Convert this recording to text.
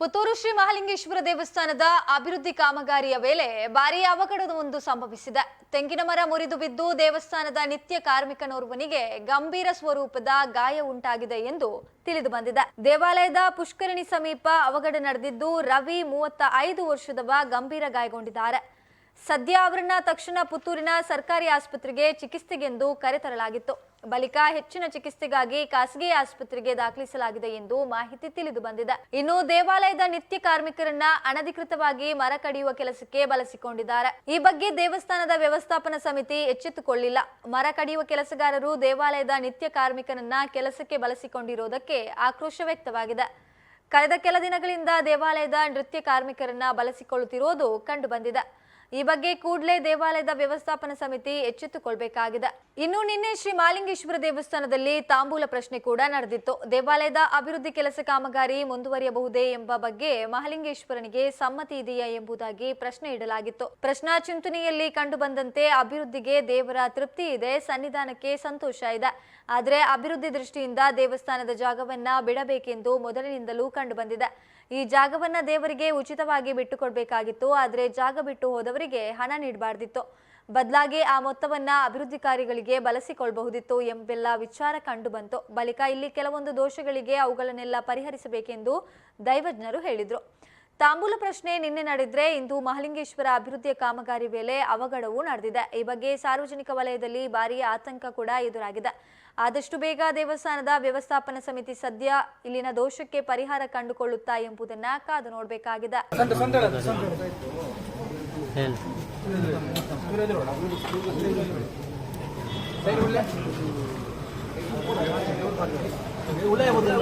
ಪುತ್ತೂರು ಶ್ರೀ ಮಹಾಲಿಂಗೇಶ್ವರ ದೇವಸ್ಥಾನದ ಅಭಿವೃದ್ಧಿ ಕಾಮಗಾರಿಯ ವೇಳೆ ಭಾರೀ ಅವಘಡವೊಂದು ಸಂಭವಿಸಿದೆ. ತೆಂಗಿನ ಮರ ಮುರಿದು ಬಿದ್ದು ದೇವಸ್ಥಾನದ ನಿತ್ಯ ಕಾರ್ಮಿಕನೋರ್ವನಿಗೆ ಗಂಭೀರ ಸ್ವರೂಪದ ಗಾಯ ಉಂಟಾಗಿದೆ ಎಂದು ತಿಳಿದು ಬಂದಿದೆ. ದೇವಾಲಯದ ಪುಷ್ಕರಣಿ ಸಮೀಪ ಅವಘಡ ನಡೆದಿದ್ದು ರವಿ ಮೂವತ್ತ ಐದು ವರ್ಷದವ ಗಂಭೀರ ಗಾಯಗೊಂಡಿದ್ದಾರೆ. ಸದ್ಯ ಅವರನ್ನ ತಕ್ಷಣ ಪುತ್ತೂರಿನ ಸರ್ಕಾರಿ ಆಸ್ಪತ್ರೆಗೆ ಚಿಕಿತ್ಸೆಗೆಂದು ಕರೆತರಲಾಗಿತ್ತು. ಬಳಿಕ ಹೆಚ್ಚಿನ ಚಿಕಿತ್ಸೆಗಾಗಿ ಖಾಸಗಿ ಆಸ್ಪತ್ರೆಗೆ ದಾಖಲಿಸಲಾಗಿದೆ ಎಂದು ಮಾಹಿತಿ ತಿಳಿದು ಬಂದಿದೆ. ಇನ್ನು ದೇವಾಲಯದ ನಿತ್ಯ ಕಾರ್ಮಿಕರನ್ನ ಅನಧಿಕೃತವಾಗಿ ಮರ ಕಡಿಯುವ ಕೆಲಸಕ್ಕೆ ಬಳಸಿಕೊಂಡಿದ್ದಾರೆ. ಈ ಬಗ್ಗೆ ದೇವಸ್ಥಾನದ ವ್ಯವಸ್ಥಾಪನಾ ಸಮಿತಿ ಎಚ್ಚೆತ್ತುಕೊಳ್ಳಿಲ್ಲ. ಮರ ಕಡಿಯುವ ಕೆಲಸಗಾರರು ದೇವಾಲಯದ ನಿತ್ಯ ಕಾರ್ಮಿಕರನ್ನ ಕೆಲಸಕ್ಕೆ ಬಳಸಿಕೊಂಡಿರುವುದಕ್ಕೆ ಆಕ್ರೋಶ ವ್ಯಕ್ತವಾಗಿದೆ. ಕಳೆದ ಕೆಲ ದಿನಗಳಿಂದ ದೇವಾಲಯದ ನೃತ್ಯ ಕಾರ್ಮಿಕರನ್ನ ಬಳಸಿಕೊಳ್ಳುತ್ತಿರುವುದು ಕಂಡು ಬಂದಿದೆ ಈ ಬಗ್ಗೆ ಕೂಡಲೇ ದೇವಾಲಯದ ವ್ಯವಸ್ಥಾಪನ ಸಮಿತಿ ಎಚ್ಚೆತ್ತುಕೊಳ್ಬೇಕಾಗಿದೆ. ಇನ್ನು ನಿನ್ನೆ ಶ್ರೀ ಮಾಲಿಂಗೇಶ್ವರ ದೇವಸ್ಥಾನದಲ್ಲಿ ತಾಂಬೂಲ ಪ್ರಶ್ನೆ ಕೂಡ ನಡೆದಿತ್ತು. ದೇವಾಲಯದ ಅಭಿವೃದ್ಧಿ ಕೆಲಸ ಕಾಮಗಾರಿ ಮುಂದುವರಿಯಬಹುದೇ ಎಂಬ ಬಗ್ಗೆ ಮಹಾಲಿಂಗೇಶ್ವರನಿಗೆ ಸಮ್ಮತಿ ಇದೆಯಾ ಎಂಬುದಾಗಿ ಪ್ರಶ್ನೆ ಇಡಲಾಗಿತ್ತು. ಪ್ರಶ್ನಾ ಚಿಂತನೆಯಲ್ಲಿ ಕಂಡುಬಂದಂತೆ ಅಭಿವೃದ್ಧಿಗೆ ದೇವರ ತೃಪ್ತಿ ಇದೆ, ಸನ್ನಿಧಾನಕ್ಕೆ ಸಂತೋಷ ಇದೆ. ಆದರೆ ಅಭಿವೃದ್ಧಿ ದೃಷ್ಟಿಯಿಂದ ದೇವಸ್ಥಾನದ ಜಾಗವನ್ನ ಬಿಡಬೇಕೆಂದು ಮೊದಲಿನಿಂದಲೂ ಕಂಡುಬಂದಿದೆ ಈ ಜಾಗವನ್ನ ದೇವರಿಗೆ ಉಚಿತವಾಗಿ ಬಿಟ್ಟುಕೊಡ್ಬೇಕಾಗಿತ್ತು, ಆದರೆ ಜಾಗ ಬಿಟ್ಟು ಹೋದವರಿಗೆ ಹಣ ನೀಡಬಾರ್ದಿತ್ತು. ಬದಲಾಗಿ ಆ ಮೊತ್ತವನ್ನ ಅಭಿವೃದ್ಧಿ ಕಾರ್ಯಗಳಿಗೆ ಬಳಸಿಕೊಳ್ಳಬಹುದಿತ್ತು ಎಂಬೆಲ್ಲ ವಿಚಾರ ಕಂಡು ಬಂತು. ಬಳಿಕ ಇಲ್ಲಿ ಕೆಲವೊಂದು ದೋಷಗಳಿಗೆ ಅವುಗಳನ್ನೆಲ್ಲ ಪರಿಹರಿಸಬೇಕೆಂದು ದೈವಜ್ಞರು ಹೇಳಿದ್ರು. ತಾಂಬೂಲ ಪ್ರಶ್ನೆ ನಿನ್ನೆ ನಡೆದ್ರೆ ಇಂದು ಮಹಲಿಂಗೇಶ್ವರ ಅಭಿವೃದ್ಧಿಯ ಕಾಮಗಾರಿ ವೇಳೆ ಅವಘಡವೂ ನಡೆದಿದೆ. ಈ ಬಗ್ಗೆ ಸಾರ್ವಜನಿಕ ವಲಯದಲ್ಲಿ ಭಾರೀ ಆತಂಕ ಕೂಡ ಎದುರಾಗಿದೆ. ಆದಷ್ಟು ಬೇಗ ದೇವಸ್ಥಾನದ ವ್ಯವಸ್ಥಾಪನಾ ಸಮಿತಿ ಸದ್ಯ ಇಲ್ಲಿನ ದೋಷಕ್ಕೆ ಪರಿಹಾರ ಕಂಡುಕೊಳ್ಳುತ್ತಾ ಎಂಬುದನ್ನ ಕಾದು ನೋಡಬೇಕಾಗಿದೆ. ಹೇಳಿ.